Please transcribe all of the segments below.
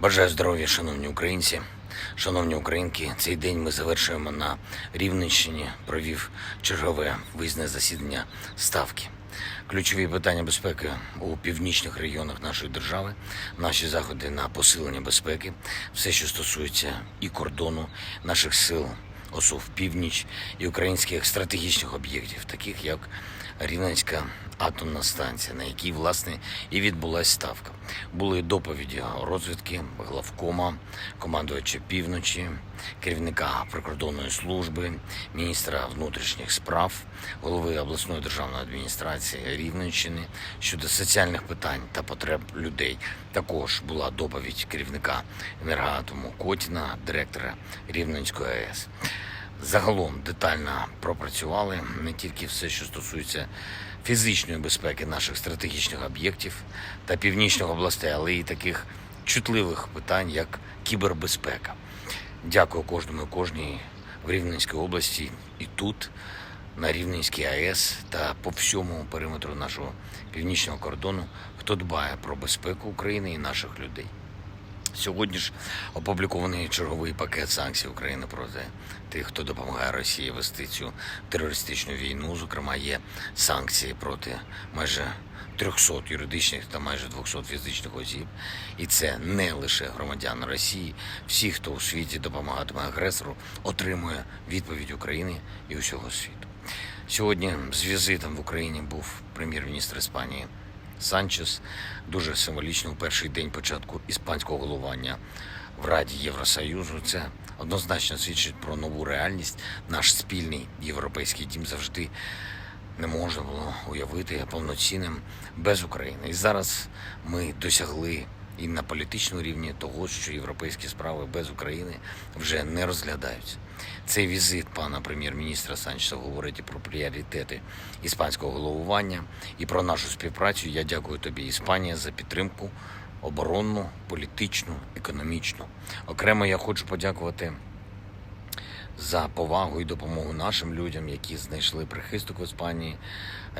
Бажаю здоров'я, шановні українці, шановні українки. Цей день ми завершуємо на Рівненщині. Провів чергове виїзне засідання ставки. Ключові питання безпеки у північних регіонах нашої держави, наші заходи на посилення безпеки, все, що стосується і кордону наших сил, ОСУВ Північ і українських стратегічних об'єктів, таких як Рівненська атомна станція, на якій власне і відбулася ставка. Були доповіді розвідки, главкома, командувача півночі, керівника прикордонної служби, міністра внутрішніх справ, голови обласної державної адміністрації Рівненщини щодо соціальних питань та потреб людей. Також була доповідь керівника енергоатому Котіна, директора Рівненської АЕС. Загалом детально пропрацювали не тільки все, що стосується фізичної безпеки наших стратегічних об'єктів та північних областей, але й таких чутливих питань, як кібербезпека. Дякую кожному і кожній в Рівненській області і тут, на Рівненській АЕС та по всьому периметру нашого північного кордону, хто дбає про безпеку України і наших людей. Сьогодні ж опублікований черговий пакет санкцій України проти тих, хто допомагає Росії вести цю терористичну війну. Зокрема, є санкції проти майже 300 юридичних та майже 200 фізичних осіб. І це не лише громадяни Росії. Всі, хто у світі допомагатиме агресору, отримує відповідь України і усього світу. Сьогодні з візитом в Україні був прем'єр-міністр Іспанії Санчес дуже символічно у перший день початку іспанського головування в Раді Євросоюзу. Це однозначно свідчить про нову реальність. Наш спільний європейський дім завжди не можна було уявити повноцінним без України. І зараз ми досягли і на політичному рівні того, що європейські справи без України вже не розглядаються. Цей візит пана прем'єр-міністра Санчеса говорить і про пріоритети іспанського головування і про нашу співпрацю. Я дякую тобі, Іспанія, за підтримку оборонну, політичну, економічну. Окремо я хочу подякувати за повагу і допомогу нашим людям, які знайшли прихисток в Іспанії,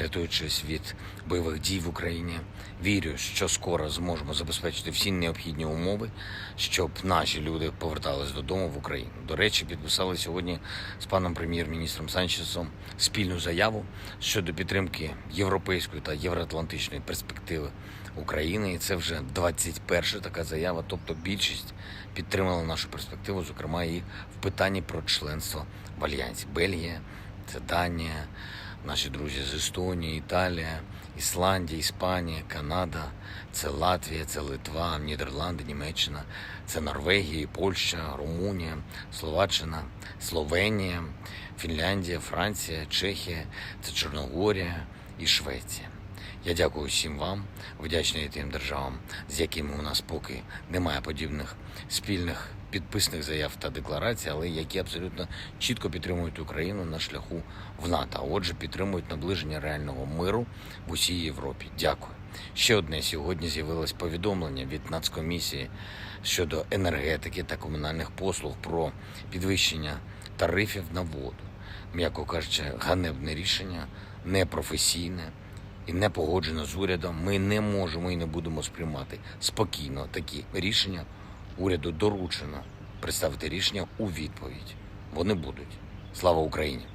рятуючись від бойових дій в Україні. Вірю, що скоро зможемо забезпечити всі необхідні умови, щоб наші люди повертались додому в Україну. До речі, підписали сьогодні з паном прем'єр-міністром Санчесом спільну заяву щодо підтримки європейської та євроатлантичної перспективи України. І це вже 21 така заява. Тобто більшість підтримала нашу перспективу, зокрема і в питанні про членство в альянсі. Бельгія, це Данія, наші друзі з Естонії, Італія, Ісландія, Іспанія, Канада, це Латвія, це Литва, Нідерланди, Німеччина, це Норвегія, Польща, Румунія, Словаччина, Словенія, Фінляндія, Франція, Чехія, це Чорногорія і Швеція. Я дякую всім вам, вдячний тим державам, з якими у нас поки немає подібних спільних підписних заяв та декларацій, але які абсолютно чітко підтримують Україну на шляху в НАТО. Отже, підтримують наближення реального миру в усій Європі. Дякую. Ще одне сьогодні з'явилось повідомлення від Нацкомісії щодо енергетики та комунальних послуг про підвищення тарифів на воду. М'яко кажучи, ганебне рішення, непрофесійне і не погоджено з урядом. Ми не можемо і не будемо сприймати спокійно такі рішення. Уряду доручено представити рішення у відповідь. Вони будуть. Слава Україні!